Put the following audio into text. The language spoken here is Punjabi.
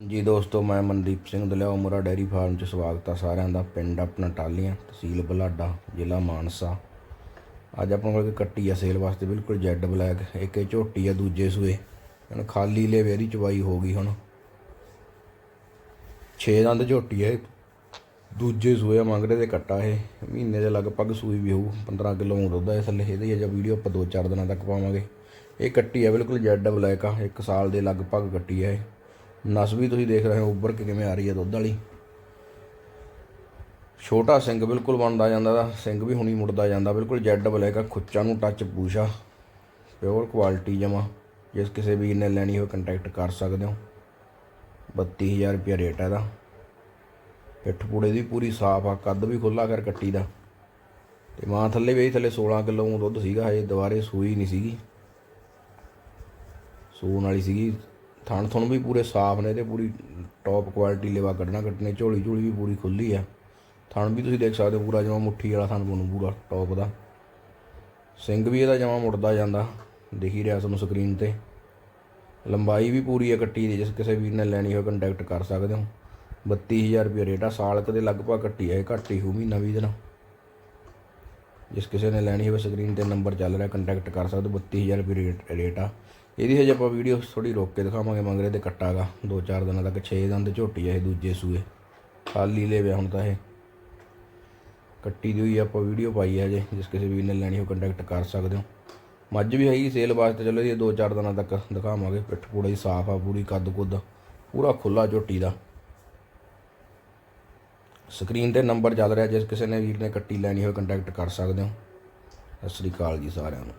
ਜੀ ਦੋਸਤੋ, ਮੈਂ ਮਨਦੀਪ ਸਿੰਘ ਦਲਿਆ, ਉਮਰਾ ਡੈਰੀ ਫਾਰਮ 'ਚ ਸਵਾਗਤ ਆ ਸਾਰਿਆਂ ਦਾ। ਪਿੰਡ ਆਪਣਾ ਟਾਲੀਆਂ, ਤਹਿਸੀਲ ਬਲਾਡਾ, ਜ਼ਿਲ੍ਹਾ ਮਾਨਸਾ। ਅੱਜ ਆਪਾਂ ਕੋਲ ਇੱਕ ਕੱਟੀ ਆ ਸੇਲ ਵਾਸਤੇ, ਬਿਲਕੁਲ ਜੈਡ ਬਲੈਕ, ਇੱਕ ਇਹ ਝੋਟੀ ਆ, ਦੂਜੇ ਸੂਏ। ਹੁਣ ਖਾਲੀ ਲੈ ਵੇਰੀ ਚਵਾਈ ਹੋ ਗਈ ਹੁਣ। 6 ਦੰਦ ਝੋਟੀ ਆ ਇਹ। ਦੂਜੇ ਸੂਏ ਆ, ਮੰਗਦੇ ਤੇ ਕੱਟਾ ਇਹ। ਮਹੀਨੇ ਦੇ ਲਗਭਗ ਸੂਈ ਵੀ ਹੋਊ 15 ਕਿਲੋ ਦੁੱਧ ਆ ਥੱਲੇ। ਇਹਦੇ ਅਜਾ ਵੀਡੀਓ ਆਪਾਂ 2-4 ਦਿਨਾਂ ਤੱਕ ਪਾਵਾਂਗੇ। ਇਹ ਕੱਟੀ ਆ, ਬਿਲਕੁਲ ਜੈਡ ਬਲੈਕ ਆ। ਇੱਕ ਸਾਲ ਦੇ ਲਗਭਗ ਕੱਟੀ ਆ ਇਹ। ਨਸ ਵੀ ਤੁਸੀਂ ਦੇਖ ਰਹੇ ਹੋ, ਉੱਭਰ ਕੇ ਕਿਵੇਂ ਆ ਰਹੀ ਹੈ ਦੁੱਧ ਵਾਲੀ। ਛੋਟਾ ਸਿੰਘ ਬਿਲਕੁਲ ਬਣਦਾ ਜਾਂਦਾ ਦਾ ਸਿੰਘ ਵੀ ਹੁਣੀ ਮੁੜਦਾ ਜਾਂਦਾ, ਬਿਲਕੁਲ ਜੈਡ ਬਲੈਕ ਆ ਖੁੱਚਾਂ ਨੂੰ ਟੱਚ ਪੂਛਾ ਪਿਓਰ ਕੁਆਲਿਟੀ ਜਮਾ। ਜਿਸ ਕਿਸੇ ਵੀਰ ਨੇ ਲੈਣੀ ਹੋਵੇ ਕੰਟੈਕਟ ਕਰ ਸਕਦੇ ਹੋ। 32000 ਰੁਪਏ ਰੇਟ ਹੈ ਇਹਦਾ। ਪਿੱਠ ਪੂੜੇ ਦੀ ਪੂਰੀ ਸਾਫ਼ ਆ, ਕੱਦ ਵੀ ਖੁੱਲਾ ਕਰ ਕੱਟੀ ਦਾ। ਤੇ ਮਾਂ ਥੱਲੇ ਵੀ ਥੱਲੇ 16 ਕਿਲੋ ਦੁੱਧ ਸੀਗਾ, ਹਜੇ ਦੁਬਾਰੇ ਸੂਈ ਨਹੀਂ ਸੀਗੀ। ਸੂਣ ਵਾਲੀ ਸੀਗੀ ਥਣ ਥਣ ਵੀ ਪੂਰੇ ਸਾਫ਼ ਨੇ ਤੇ ਪੂਰੀ ਟੌਪ ਕੁਆਲਿਟੀ ਲੇਵਾ ਕੱਢਣਾ ਕੱਟਣੇ, ਝੋਲੀ ਝੋਲੀ ਵੀ ਪੂਰੀ ਖੁੱਲੀ ਆ। ਥਣ ਵੀ ਤੁਸੀਂ ਦੇਖ ਸਕਦੇ ਹੋ ਪੂਰਾ ਜਮਾ ਮੁੱਠੀ ਵਾਲਾ ਥਣ ਬਣੂ ਪੂਰਾ ਟੌਪ ਦਾ। ਸਿੰਘ ਵੀ ਇਹਦਾ ਜਮਾ ਮੁੜਦਾ ਜਾਂਦਾ, ਦਿਖ ਹੀ ਰਿਹਾ ਤੁਹਾਨੂੰ ਸਕਰੀਨ ਤੇ। ਲੰਬਾਈ ਵੀ ਪੂਰੀ ਹੈ ਕੱਟੀ ਦੀ ਜਿਸ ਕਿਸੇ ਵੀਰ ਨੇ ਲੈਣੀ ਹੋਵੇ ਕੰਟੈਕਟ ਕਰ ਸਕਦੇ ਹੋ। 32000 ਰੁਪਏ ਰੇਟ ਆ, ਸਾਲ ਕਦੇ ਲਗਭਗ ਕੱਟੀ ਹੈ ਘੱਟ ਹੀ ਹੋ ਮਹੀਨਾ ਵੀਹ ਦਿਨ। ਜਿਸ ਕਿਸੇ ਨੇ ਲੈਣੀ ਹੋਵੇ ਸਕਰੀਨ ਤੇ ਨੰਬਰ ਚੱਲ ਰਿਹਾ ਕੰਟੈਕਟ ਕਰ ਸਕਦੇ ਹੋ 32000 ਰੁਪਏ ਰੇਟ ਰੇਟ ਆ। ਇਹਦੀ ਹਜੇ ਆਪਾਂ ਵੀਡੀਓ ਥੋੜੀ ਰੋਕ ਕੇ ਦਿਖਾਵਾਂਗੇ, ਮੰਗਰੇ ਤੇ ਕੱਟਾਗਾ 2-4 ਦਿਨਾਂ ਤੱਕ 6 ਦਿਨ ਤੇ ਝੋਟੀ ਆ ਇਹ ਦੂਜੇ ਸੂਏ। ਖਾਲੀ ਲੈ ਵਿਆ ਹੁਣ ਤਾਂ ਇਹ। ਕੱਟੀ ਦੀ ਹੋਈ ਆਪਾਂ ਵੀਡੀਓ ਪਾਈ ਹੈ ਜੇ ਜਿਸ ਕਿਸੇ ਵੀਰ ਨੇ ਲੈਣੀ ਹੋ ਕੰਟੈਕਟ ਕਰ ਸਕਦੇ ਹੋ। ਮੱਝ ਵੀ ਹੈਗੀ ਸੇਲ ਵਾਸਤੇ, ਚਲੋ ਇਹ 2-4 ਦਿਨਾਂ ਤੱਕ ਦਿਖਾਵਾਂਗੇ। ਪਿੱਠ ਪੂੜਾ ਹੀ ਸਾਫ਼ ਆ, ਪੂਰੀ ਕੱਦ ਕੁੱਦ ਪੂਰਾ ਖੁੱਲਾ ਝੋਟੀ ਦਾ। ਸਕਰੀਨ ਤੇ ਨੰਬਰ ਚੱਲ ਰਿਹਾ, ਜਿਸ ਕਿਸੇ ਨੇ ਵੀਰ ਨੇ ਕੱਟੀ ਲੈਣੀ ਹੋਵੇ ਕੰਟੈਕਟ ਕਰ ਸਕਦੇ ਹੋ। ਸਤਿ ਸ੍ਰੀ ਅਕਾਲ ਜੀ ਸਾਰਿਆਂ ਨੂੰ।